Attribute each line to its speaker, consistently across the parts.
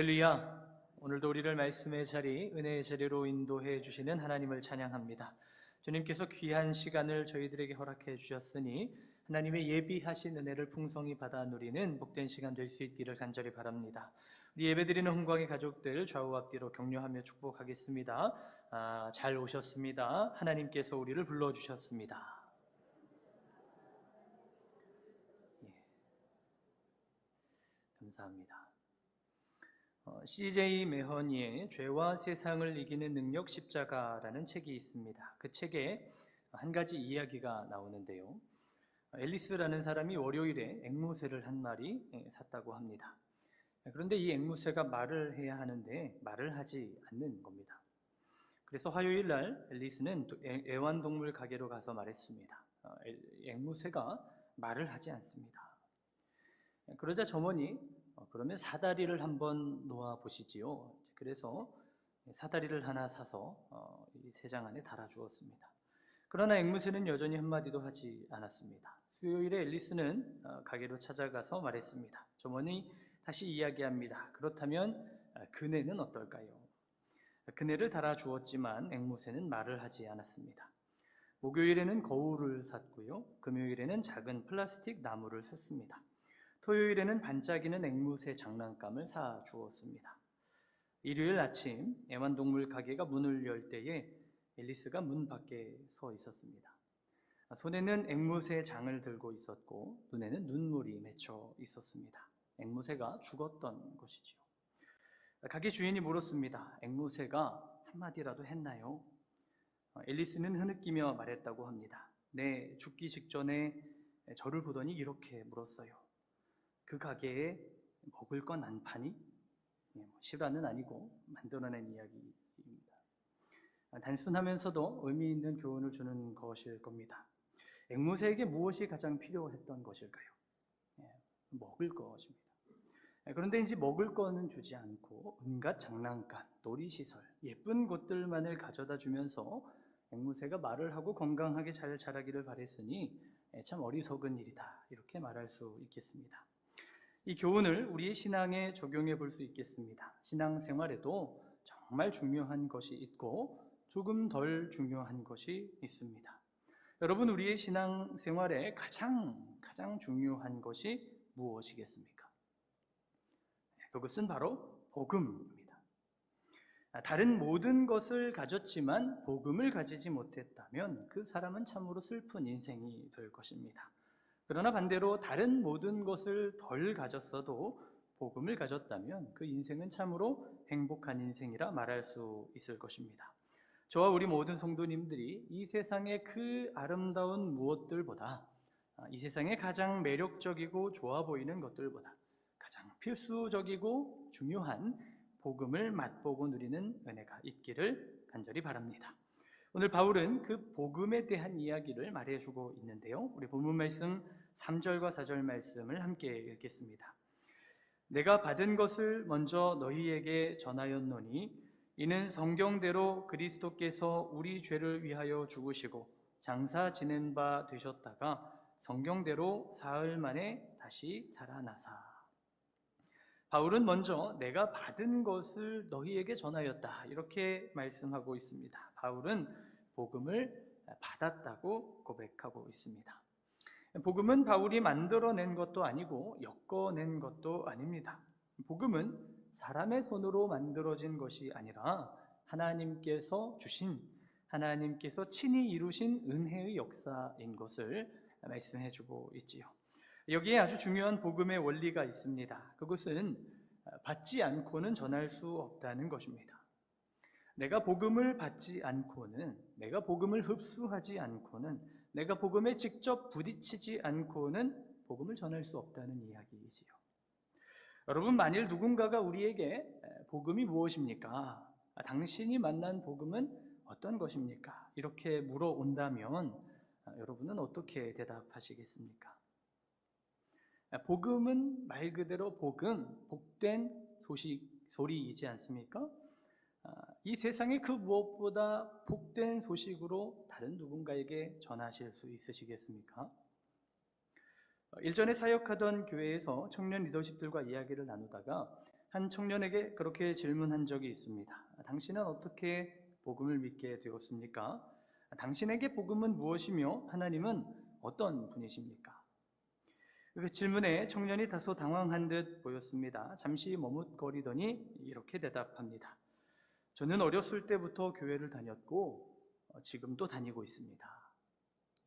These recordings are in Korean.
Speaker 1: 할렐루야. 오늘도 우리를 말씀의 자리, 은혜의 자리로 인도해 주시는 하나님을 찬양합니다. 주님께서 귀한 시간을 저희들에게 허락해 주셨으니 하나님의 예비하신 은혜를 풍성히 받아 누리는 복된 시간 될 수 있기를 간절히 바랍니다. 우리 예배드리는 홍광의 가족들 좌우 앞뒤로 격려하며 축복하겠습니다. 아, 잘 오셨습니다. 하나님께서 우리를 불러 주셨습니다. 예. 감사합니다. 어, CJ 메허니의 죄와 세상을 이기는 능력 십자가라는 책이 있습니다. 그 책에 한 가지 이야기가 나오는데요. 앨리스라는 사람이 월요일에 앵무새를 한 마리 예, 샀다고 합니다. 그런데 이 앵무새가 말을 해야 하는데 말을 하지 않는 겁니다. 그래서 화요일 날 앨리스는 애완동물 가게로 가서 말했습니다. 어, 애- 앵무새가 말을 하지 않습니다. 그러자 점원이 어, 그러면 사다리를 한번 놓아 보시지요. 그래서 사다리를 하나 사서 어, 이 세 장 안에 달아 주었습니다. 그러나 앵무새는 여전히 한마디도 하지 않았습니다. 수요일에 앨리스는 어, 가게로 찾아가서 말했습니다. 점원이 다시 이야기합니다. 그렇다면 어, 그네는 어떨까요? 그네를 달아 주었지만 앵무새는 말을 하지 않았습니다. 목요일에는 거울을 샀고요. 금요일에는 작은 플라스틱 나무를 샀습니다. 토요일에는 반짝이는 앵무새 장난감을 사 주었습니다. 일요일 아침 애완동물 가게가 문을 열 때에 앨리스가 문 밖에 서 있었습니다. 손에는 앵무새 장을 들고 있었고 눈에는 눈물이 맺혀 있었습니다. 앵무새가 죽었던 것이지요. 가게 주인이 물었습니다. 앵무새가 한마디라도 했나요? 어, 앨리스는 흐느끼며 말했다고 합니다. 네, 죽기 직전에 저를 보더니 이렇게 물었어요. 그 가게에 먹을 건안 파니? 예, 뭐 실화는 아니고 만들어낸 이야기입니다. 아, 단순하면서도 의미 있는 교훈을 주는 것일 겁니다. 앵무새에게 무엇이 가장 필요했던 것일까요? 예, 먹을 것입니다. 예, 그런데 이제 먹을 거는 주지 않고 온갖 장난감, 놀이시설, 예쁜 것들만을 가져다 주면서 앵무새가 말을 하고 건강하게 잘 자라기를 바랬으니 예, 참 어리석은 일이다. 이렇게 말할 수 있겠습니다. 이 교훈을 우리의 신앙에 적용해 볼 수 있겠습니다. 신앙 생활에도 정말 중요한 것이 있고 조금 덜 중요한 것이 있습니다. 여러분, 우리의 신앙 생활에 가장, 가장 중요한 것이 무엇이겠습니까? 그것은 바로 복음입니다. 다른 모든 것을 가졌지만 복음을 가지지 못했다면 그 사람은 참으로 슬픈 인생이 될 것입니다. 그러나 반대로 다른 모든 것을 덜 가졌어도 복음을 가졌다면 그 인생은 참으로 행복한 인생이라 말할 수 있을 것입니다. 저와 우리 모든 성도님들이 이 세상의 그 아름다운 무엇들보다 아, 이 세상의 가장 매력적이고 좋아 보이는 것들보다 가장 필수적이고 중요한 복음을 맛보고 누리는 은혜가 있기를 간절히 바랍니다. 오늘 바울은 그 복음에 대한 이야기를 말해주고 있는데요. 우리 본문 말씀 3절과 4절 말씀을 함께 읽겠습니다. 내가 받은 것을 먼저 너희에게 전하였노니 이는 성경대로 그리스도께서 우리 죄를 위하여 죽으시고 장사 지낸 바 되셨다가 성경대로 사흘 만에 다시 살아나사. 바울은 먼저 내가 받은 것을 너희에게 전하였다. 이렇게 말씀하고 있습니다. 바울은 복음을 받았다고 고백하고 있습니다. 복음은 바울이 만들어낸 것도 아니고 엮어낸 것도 아닙니다. 복음은 사람의 손으로 만들어진 것이 아니라 하나님께서 주신 하나님께서 친히 이루신 은혜의 역사인 것을 말씀해 주고 있지요. 여기에 아주 중요한 복음의 원리가 있습니다. 그것은 받지 않고는 전할 수 없다는 것입니다. 내가 복음을 받지 않고는, 내가 복음을 흡수하지 않고는, 내가 복음에 직접 부딪히지 않고는 복음을 전할 수 없다는 이야기이지요. 여러분, 만일 누군가가 우리에게 복음이 무엇입니까? 아, 당신이 만난 복음은 어떤 것입니까? 이렇게 물어온다면 아, 여러분은 어떻게 대답하시겠습니까? 아, 복음은 말 그대로 복음, 복된 소식, 소리이지 않습니까? 아, 이 세상의 그 무엇보다 복된 소식으로 다른 누군가에게 전하실 수 있으시겠습니까? 어, 일전에 사역하던 교회에서 청년 리더십들과 이야기를 나누다가 한 청년에게 그렇게 질문한 적이 있습니다. 당신은 어떻게 복음을 믿게 되었습니까? 당신에게 복음은 무엇이며 하나님은 어떤 분이십니까? 그 질문에 청년이 다소 당황한 듯 보였습니다. 잠시 머뭇거리더니 이렇게 대답합니다. 저는 어렸을 때부터 교회를 다녔고 어, 지금도 다니고 있습니다.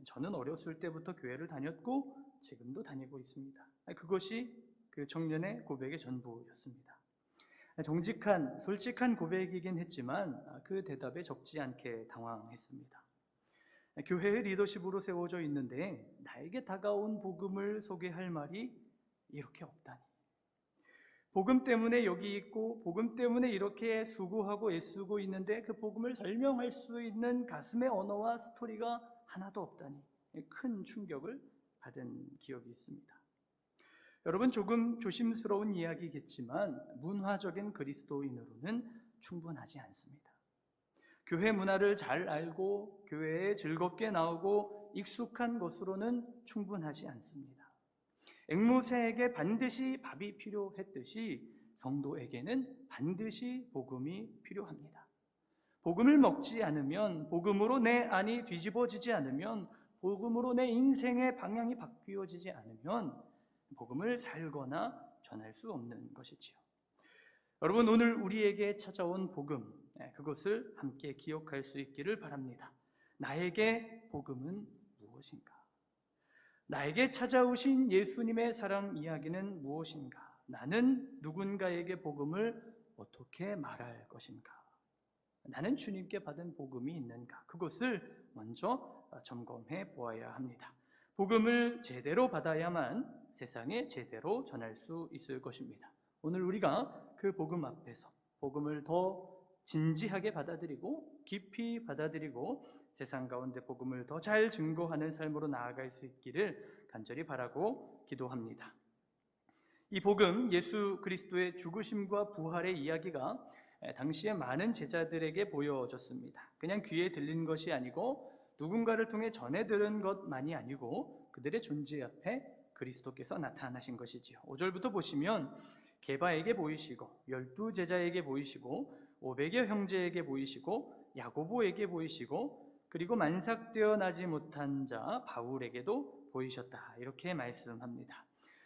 Speaker 1: 저는 어렸을 때부터 교회를 다녔고 지금도 다니고 있습니다. 그것이 그 청년의 고백의 전부였습니다. 정직한, 솔직한 고백이긴 했지만 그 대답에 적지 않게 당황했습니다. 교회의 리더십으로 세워져 있는데 나에게 다가온 복음을 소개할 말이 이렇게 없다니. 복음 때문에 여기 있고 복음 때문에 이렇게 수고하고 애쓰고 있는데 그 복음을 설명할 수 있는 가슴의 언어와 스토리가 하나도 없다니 큰 충격을 받은 기억이 있습니다. 여러분 조금 조심스러운 이야기겠지만 문화적인 그리스도인으로는 충분하지 않습니다. 교회 문화를 잘 알고 교회에 즐겁게 나오고 익숙한 것으로는 충분하지 않습니다. 앵무새에게 반드시 밥이 필요했듯이 성도에게는 반드시 복음이 필요합니다. 복음을 먹지 않으면 복음으로 내 안이 뒤집어지지 않으면 복음으로 내 인생의 방향이 바뀌어지지 않으면 복음을 살거나 전할 수 없는 것이지요. 여러분 오늘 우리에게 찾아온 복음 네, 그것을 함께 기억할 수 있기를 바랍니다. 나에게 복음은 무엇인가? 나에게 찾아오신 예수님의 사랑 이야기는 무엇인가? 나는 누군가에게 복음을 어떻게 말할 것인가? 나는 주님께 받은 복음이 있는가? 그것을 먼저 점검해 보아야 합니다. 복음을 제대로 받아야만 세상에 제대로 전할 수 있을 것입니다. 오늘 우리가 그 복음 앞에서 복음을 더 진지하게 받아들이고 깊이 받아들이고 세상 가운데 복음을 더 잘 증거하는 삶으로 나아갈 수 있기를 간절히 바라고 기도합니다. 이 복음 예수 그리스도의 죽으심과 부활의 이야기가 당시에 많은 제자들에게 보여졌습니다. 그냥 귀에 들린 것이 아니고 누군가를 통해 전해 들은 것만이 아니고 그들의 존재 앞에 그리스도께서 나타나신 것이지요. 5절부터 보시면 게바에게 보이시고 열두 제자에게 보이시고 500여 형제에게 보이시고 야고보에게 보이시고 그리고 만삭되어 나지 못한 자 바울에게도 보이셨다. 이렇게 말씀합니다.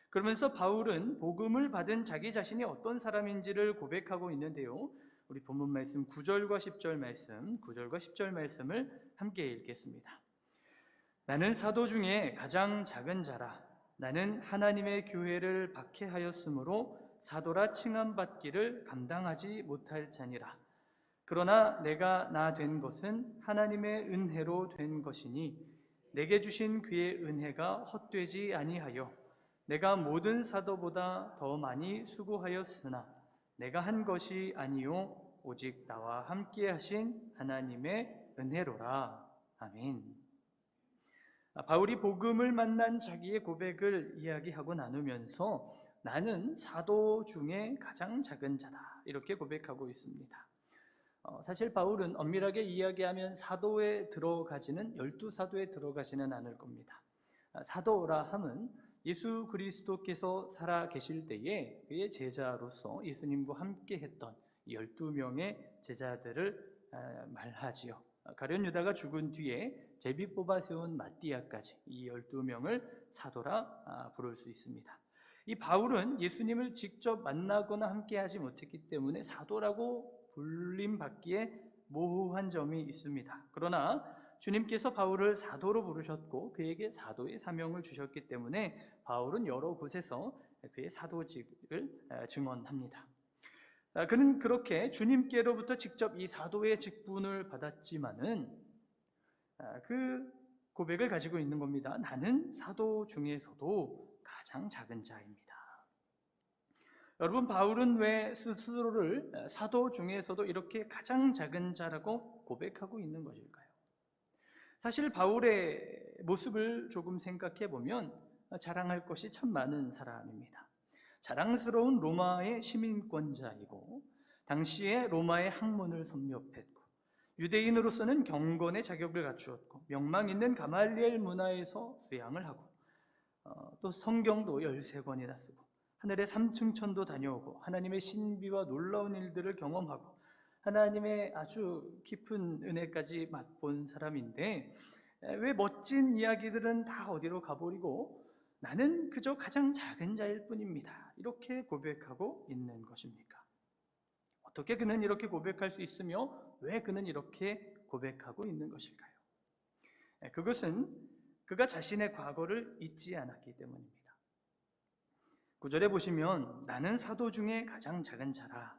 Speaker 1: 그러면서 바울은 복음을 받은 자기 자신이 어떤 사람인지를 고백하고 있는데요. 우리 본문 말씀 9절과 10절 말씀, 9절과 10절 말씀을 함께 읽겠습니다. 나는 사도 중에 가장 작은 자라. 나는 하나님의 교회를 박해하였으므로 사도라 칭함받기를 감당하지 못할 자니라. 그러나 내가 나 된 것은 하나님의 은혜로 된 것이니 내게 주신 그의 은혜가 헛되지 아니하여 내가 모든 사도보다 더 많이 수고하였으나 내가 한 것이 아니요 오직 나와 함께 하신 하나님의 은혜로라. 아멘. 바울이 복음을 만난 자기의 고백을 이야기하고 나누면서 나는 사도 중에 가장 작은 자다. 이렇게 고백하고 있습니다. 어, 사실 바울은 엄밀하게 이야기하면 사도에 들어가지는 열두 사도에 들어가지는 않을 겁니다. 아, 사도라 함은 예수 그리스도께서 살아 계실 때에 그의 제자로서 예수님과 함께 했던 12명의 제자들을 아, 말하지요. 가련 유다가 죽은 뒤에 제비 뽑아 세운 마띠아까지 이 12명을 사도라 아, 부를 수 있습니다. 이 바울은 예수님을 직접 만나거나 함께 하지 못했기 때문에 사도라고 불림 받기에 모호한 점이 있습니다. 그러나 주님께서 바울을 사도로 부르셨고 그에게 사도의 사명을 주셨기 때문에 바울은 여러 곳에서 그의 사도직을 아, 증언합니다. 아, 그는 그렇게 주님께로부터 직접 이 사도의 직분을 받았지만은 아, 그 고백을 가지고 있는 겁니다. 나는 사도 중에서도 가장 작은 자입니다. 여러분 바울은 왜 스스로를 사도 중에서도 이렇게 가장 작은 자라고 고백하고 있는 것일까요? 사실 바울의 모습을 조금 생각해 보면 자랑할 것이 참 많은 사람입니다. 자랑스러운 로마의 시민권자이고 당시에 로마의 학문을 섭렵했고 유대인으로서는 경건의 자격을 갖추었고 명망 있는 가말리엘 문화에서 수양을 하고 어, 또 성경도 13권이나 쓰고 하늘의 삼층천도 다녀오고 하나님의 신비와 놀라운 일들을 경험하고 하나님의 아주 깊은 은혜까지 맛본 사람인데 왜 멋진 이야기들은 다 어디로 가버리고 나는 그저 가장 작은 자일 뿐입니다. 이렇게 고백하고 있는 것입니까? 어떻게 그는 이렇게 고백할 수 있으며 왜 그는 이렇게 고백하고 있는 것일까요? 그것은 그가 자신의 과거를 잊지 않았기 때문입니다. 구절에 보시면 나는 사도 중에 가장 작은 자라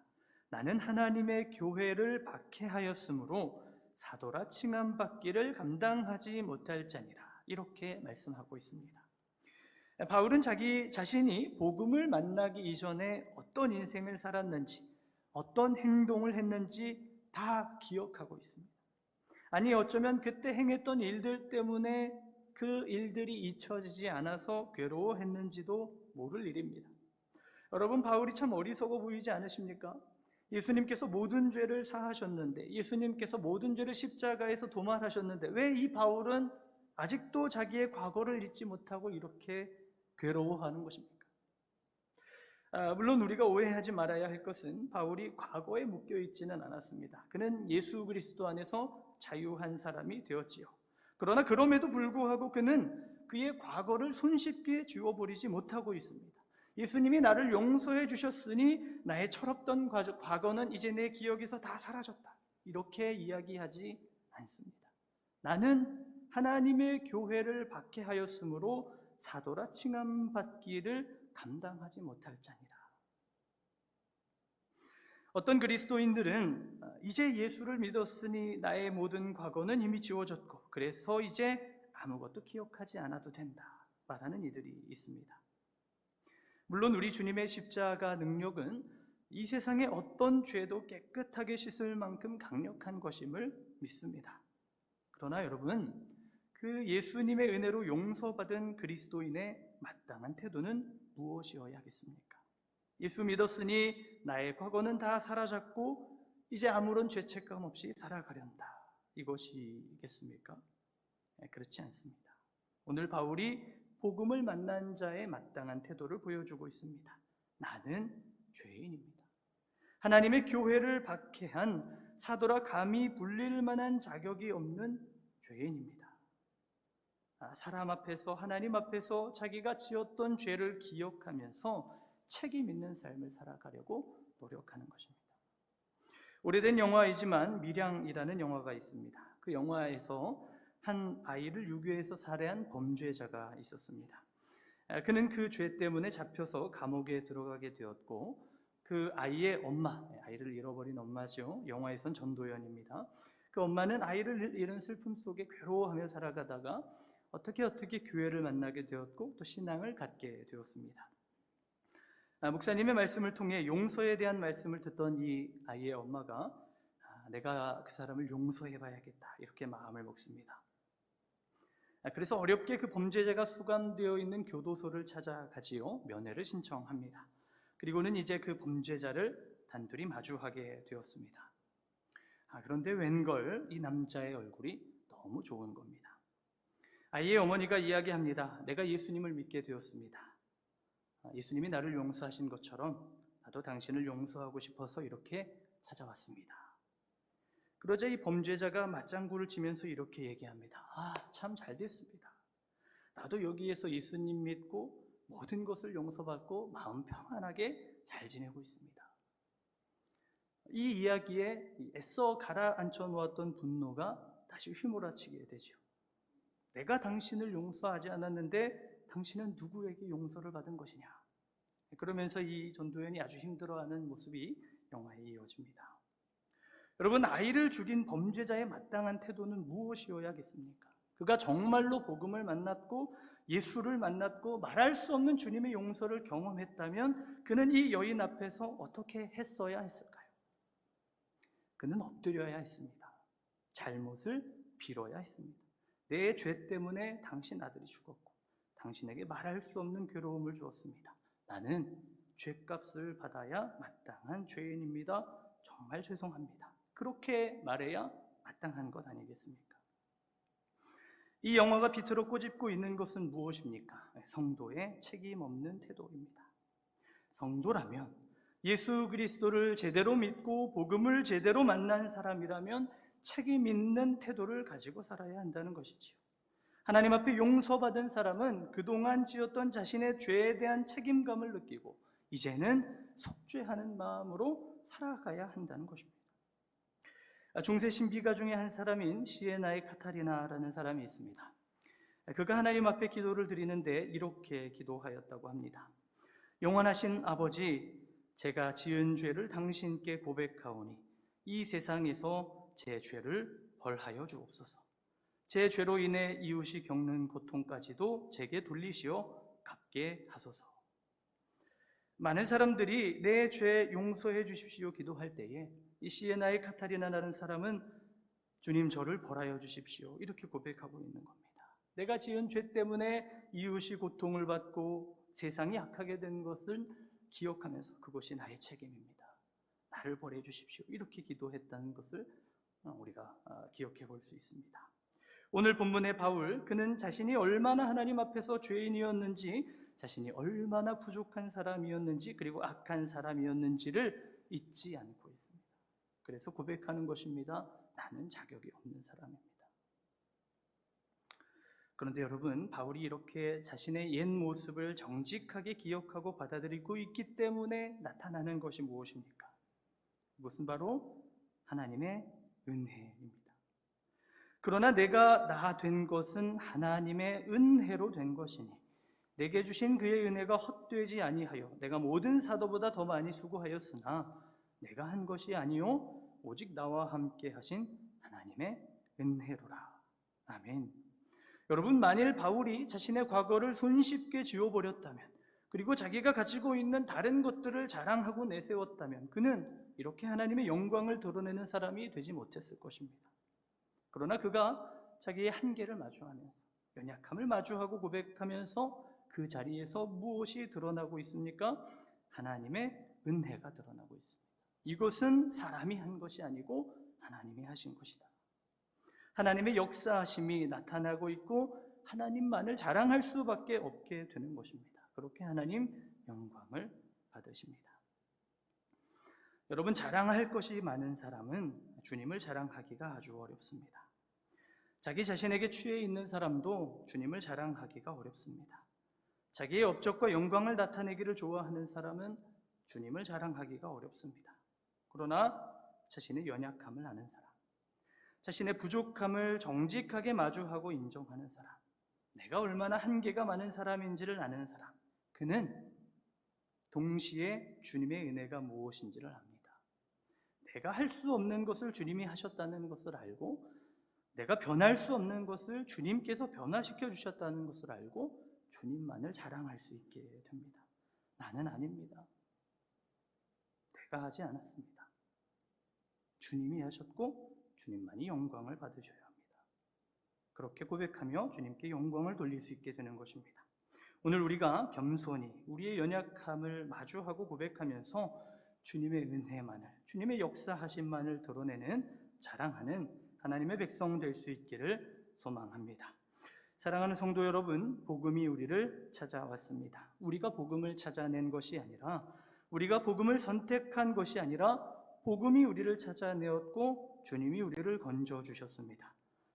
Speaker 1: 나는 하나님의 교회를 박해하였으므로 사도라 칭함 받기를 감당하지 못할 자니라 이렇게 말씀하고 있습니다. 바울은 자기 자신이 복음을 만나기 이전에 어떤 인생을 살았는지 어떤 행동을 했는지 다 기억하고 있습니다. 아니 어쩌면 그때 행했던 일들 때문에 그 일들이 잊혀지지 않아서 괴로워했는지도 모를 일입니다. 여러분 바울이 참 어리석어 보이지 않으십니까? 예수님께서 모든 죄를 사하셨는데 예수님께서 모든 죄를 십자가에서 도말하셨는데 왜 이 바울은 아직도 자기의 과거를 잊지 못하고 이렇게 괴로워하는 것입니까? 아, 물론 우리가 오해하지 말아야 할 것은 바울이 과거에 묶여 있지는 않았습니다. 그는 예수 그리스도 안에서 자유한 사람이 되었지요. 그러나 그럼에도 불구하고 그는 그의 과거를 손쉽게 지워버리지 못하고 있습니다. 예수님이 나를 용서해 주셨으니 나의 철없던 과거는 이제 내 기억에서 다 사라졌다. 이렇게 이야기하지 않습니다. 나는 하나님의 교회를 박해하였으므로 사도라 칭함 받기를 감당하지 못할 자니라. 어떤 그리스도인들은 이제 예수를 믿었으니 나의 모든 과거는 이미 지워졌고 그래서 이제 아무것도 기억하지 않아도 된다. 말하는 이들이 있습니다. 물론 우리 주님의 십자가 능력은 이 세상의 어떤 죄도 깨끗하게 씻을 만큼 강력한 것임을 믿습니다. 그러나 여러분, 그 예수님의 은혜로 용서받은 그리스도인의 마땅한 태도는 무엇이어야겠습니까? 예수 믿었으니 나의 과거는 다 사라졌고 이제 아무런 죄책감 없이 살아가련다. 이것이겠습니까? 네, 그렇지 않습니다. 오늘 바울이 복음을 만난 자의 마땅한 태도를 보여주고 있습니다. 나는 죄인입니다. 하나님의 교회를 박해한 사도라 감히 불릴 만한 자격이 없는 죄인입니다. 아, 사람 앞에서 하나님 앞에서 자기가 지었던 죄를 기억하면서 책임 있는 삶을 살아가려고 노력하는 것입니다. 오래된 영화이지만 미량이라는 영화가 있습니다. 그 영화에서 한 아이를 유괴해서 살해한 범죄자가 있었습니다. 그는 그 죄 때문에 잡혀서 감옥에 들어가게 되었고 그 아이의 엄마, 아이를 잃어버린 엄마죠. 영화에선 전도연입니다. 그 엄마는 아이를 잃은 슬픔 속에 괴로워하며 살아가다가 어떻게 어떻게 교회를 만나게 되었고 또 신앙을 갖게 되었습니다. 아, 목사님의 말씀을 통해 용서에 대한 말씀을 듣던 이 아이의 엄마가 아, 내가 그 사람을 용서해 봐야겠다 이렇게 마음을 먹습니다. 아, 그래서 어렵게 그 범죄자가 수감되어 있는 교도소를 찾아가지요. 면회를 신청합니다. 그리고는 이제 그 범죄자를 단둘이 마주하게 되었습니다. 아, 그런데 웬걸 이 남자의 얼굴이 너무 좋은 겁니다. 아이의 어머니가 이야기합니다. 내가 예수님을 믿게 되었습니다. 아, 예수님이 나를 용서하신 것처럼 나도 당신을 용서하고 싶어서 이렇게 찾아왔습니다. 그러자 이 범죄자가 맞장구를 치면서 이렇게 얘기합니다. 아, 참 잘 됐습니다. 나도 여기에서 예수님 믿고 모든 것을 용서받고 마음 평안하게 잘 지내고 있습니다. 이 이야기에 애써 가라앉혀 놓았던 분노가 다시 휘몰아치게 되죠. 내가 당신을 용서하지 않았는데 당신은 누구에게 용서를 받은 것이냐. 그러면서 이 전도연이 아주 힘들어하는 모습이 영화에 이어집니다. 여러분, 아이를 죽인 범죄자의 마땅한 태도는 무엇이어야겠습니까? 그가 정말로 복음을 만났고 예수를 만났고 말할 수 없는 주님의 용서를 경험했다면 그는 이 여인 앞에서 어떻게 했어야 했을까요? 그는 엎드려야 했습니다. 잘못을 빌어야 했습니다. 내 죄 때문에 당신 아들이 죽었고 당신에게 말할 수 없는 괴로움을 주었습니다. 나는 죄값을 받아야 마땅한 죄인입니다. 정말 죄송합니다. 그렇게 말해야 마땅한 것 아니겠습니까? 이 영화가 빛으로 꼬집고 있는 것은 무엇입니까? 성도의 책임 없는 태도입니다. 성도라면 예수 그리스도를 제대로 믿고 복음을 제대로 만난 사람이라면 책임 있는 태도를 가지고 살아야 한다는 것이지요. 하나님 앞에 용서받은 사람은 그동안 지었던 자신의 죄에 대한 책임감을 느끼고 이제는 속죄하는 마음으로 살아가야 한다는 것입니다. 중세 신비가 중에 한 사람인 시에나의 카타리나라는 사람이 있습니다. 그가 하나님 앞에 기도를 드리는데 이렇게 기도하였다고 합니다. 영원하신 아버지, 제가 지은 죄를 당신께 고백하오니 이 세상에서 제 죄를 벌하여 주옵소서. 제 죄로 인해 이웃이 겪는 고통까지도 제게 돌리시어 갚게 하소서. 많은 사람들이 내 죄 용서해 주십시오 기도할 때에 이 시에나의 카타리나라는 사람은 주님 저를 벌하여 주십시오 이렇게 고백하고 있는 겁니다. 내가 지은 죄 때문에 이웃이 고통을 받고 세상이 악하게 된 것을 기억하면서 그것이 나의 책임입니다. 나를 벌해 주십시오 이렇게 기도했다는 것을 우리가 아, 기억해 볼 수 있습니다. 오늘 본문의 바울 그는 자신이 얼마나 하나님 앞에서 죄인이었는지 자신이 얼마나 부족한 사람이었는지 그리고 악한 사람이었는지를 잊지 않고 있습니다. 그래서 고백하는 것입니다. 나는 자격이 없는 사람입니다. 그런데 여러분, 바울이 이렇게 자신의 옛 모습을 정직하게 기억하고 받아들이고 있기 때문에 나타나는 것이 무엇입니까? 그것은 바로 하나님의 은혜입니다. 그러나 내가 나 된 것은 하나님의 은혜로 된 것이니 내게 주신 그의 은혜가 헛되지 아니하여 내가 모든 사도보다 더 많이 수고하였으나 내가 한 것이 아니요 오직 나와 함께 하신 하나님의 은혜로라. 아멘. 여러분 만일 바울이 자신의 과거를 손쉽게 지워버렸다면 그리고 자기가 가지고 있는 다른 것들을 자랑하고 내세웠다면 그는 이렇게 하나님의 영광을 드러내는 사람이 되지 못했을 것입니다. 그러나 그가 자기의 한계를 마주하면서 연약함을 마주하고 고백하면서 그 자리에서 무엇이 드러나고 있습니까? 하나님의 은혜가 드러나고 있습니다. 이것은 사람이 한 것이 아니고 하나님이 하신 것이다. 하나님의 역사하심이 나타나고 있고 하나님만을 자랑할 수밖에 없게 되는 것입니다. 그렇게 하나님 영광을 받으십니다. 여러분 자랑할 것이 많은 사람은 주님을 자랑하기가 아주 어렵습니다. 자기 자신에게 취해 있는 사람도 주님을 자랑하기가 어렵습니다. 자기의 업적과 영광을 나타내기를 좋아하는 사람은 주님을 자랑하기가 어렵습니다. 그러나 자신의 연약함을 아는 사람, 자신의 부족함을 정직하게 마주하고 인정하는 사람, 내가 얼마나 한계가 많은 사람인지를 아는 사람, 그는 동시에 주님의 은혜가 무엇인지를 압니다. 내가 할 수 없는 것을 주님이 하셨다는 것을 알고, 내가 변할 수 없는 것을 주님께서 변화시켜 주셨다는 것을 알고, 주님만을 자랑할 수 있게 됩니다. 나는 아닙니다. 내가 하지 않았습니다. 주님이 하셨고 주님만이 영광을 받으셔야 합니다. 그렇게 고백하며 주님께 영광을 돌릴 수 있게 되는 것입니다. 오늘 우리가 겸손히 우리의 연약함을 마주하고 고백하면서 주님의 은혜만을, 주님의 역사하심만을 드러내는 자랑하는 하나님의 백성 될 수 있기를 소망합니다. 사랑하는 성도 여러분, 복음이 우리를 찾아왔습니다. 우리가 복음을 찾아낸 것이 아니라 우리가 복음을 선택한 것이 아니라 복음이 우리를 찾아내었고 주님이 우리를 건져 주셨습니다.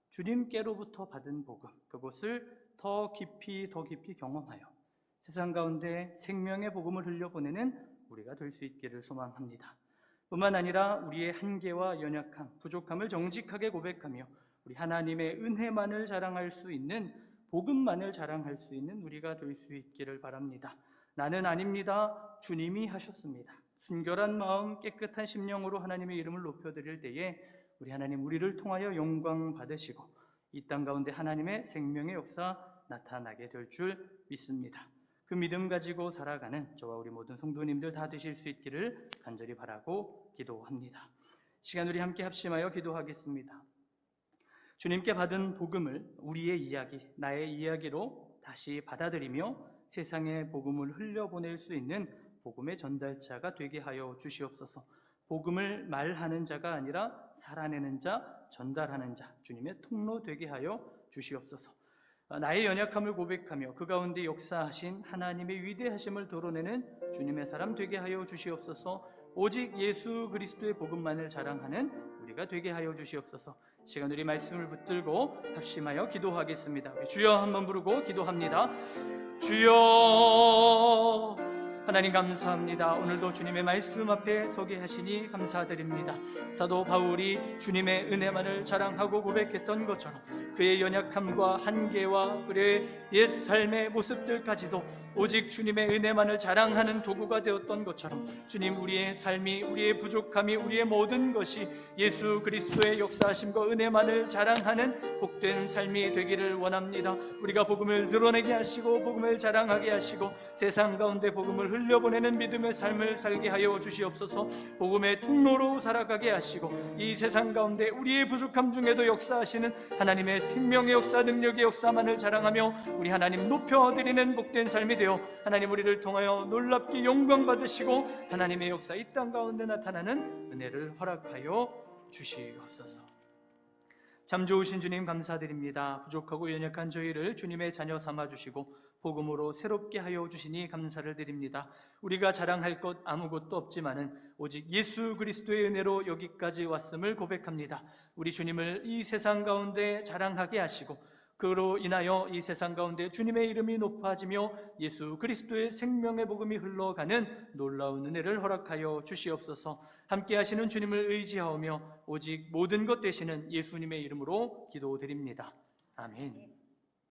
Speaker 1: 주님께로부터 받은 복음, 그것을 더 깊이 더 깊이 경험하여 세상 가운데 생명의 복음을 흘려보내는 우리가 될 수 있기를 소망합니다. 뿐만 아니라 우리의 한계와 연약함, 부족함을 정직하게 고백하며 우리 하나님의 은혜만을 자랑할 수 있는 복음만을 자랑할 수 있는 우리가 될 수 있기를 바랍니다. 나는 아닙니다. 주님이 하셨습니다. 순결한 마음, 깨끗한 심령으로 하나님의 이름을 높여드릴 때에 우리 하나님 우리를 통하여 영광 받으시고 이 땅 가운데 하나님의 생명의 역사 나타나게 될 줄 믿습니다. 그 믿음 가지고 살아가는 저와 우리 모든 성도님들 다 되실 수 있기를 간절히 바라고 기도합니다. 시간 우리 함께 합심하여 기도하겠습니다. 주님께 받은 복음을 우리의 이야기, 나의 이야기로 다시 받아들이며 세상에 복음을 흘려보낼 수 있는 복음의 전달자가 되게 하여 주시옵소서. 복음을 말하는 자가 아니라 살아내는 자, 전달하는 자, 주님의 통로 되게 하여 주시옵소서. 나의 연약함을 고백하며 그 가운데 역사하신 하나님의 위대하심을 드러내는 주님의 사람 되게 하여 주시옵소서. 오직 예수 그리스도의 복음만을 자랑하는 우리가 되게 하여 주시옵소서. 시간 우리 말씀을 붙들고 합심하여 기도하겠습니다. 주여 한번 부르고 기도합니다. 주여 하나님 감사합니다. 오늘도 주님의 말씀 앞에 서게 하시니 감사드립니다. 사도 바울이 주님의 은혜만을 자랑하고 고백했던 것처럼 그의 연약함과 한계와 그의 옛 삶의 모습들까지도 오직 주님의 은혜만을 자랑하는 도구가 되었던 것처럼 주님 우리의 삶이 우리의 부족함이 우리의 모든 것이 예수 그리스도의 역사하심과 은혜만을 자랑하는 복된 삶이 되기를 원합니다. 우리가 복음을 드러내게 하시고 복음을 자랑하게 하시고 세상 가운데 복음 을 흘려보내는 믿음의 삶을 살게 하여 주시옵소서. 복음의 통로로 살아가게 하시고 이 세상 가운데 우리의 부족함 중에도 역사하시는 하나님의 생명의 역사, 능력의 역사만을 자랑하며 우리 하나님 높여 드리는 복된 삶이 되어 하나님 우리를 통하여 놀랍게 영광 받으시고 하나님의 역사 이 땅 가운데 나타나는 은혜를 허락하여 주시옵소서. 참 좋으신 주님 감사드립니다. 부족하고 연약한 저희를 주님의 자녀 삼아 주시고 복음으로 새롭게 하여 주시니 감사를 드립니다. 우리가 자랑할 것 아무것도 없지만은 오직 예수 그리스도의 은혜로 여기까지 왔음을 고백합니다. 우리 주님을 이 세상 가운데 자랑하게 하시고 그로 인하여 이 세상 가운데 주님의 이름이 높아지며 예수 그리스도의 생명의 복음이 흘러가는 놀라운 은혜를 허락하여 주시옵소서. 함께 하시는 주님을 의지하오며 오직 모든 것 되시는 예수님의 이름으로 기도드립니다. 아멘.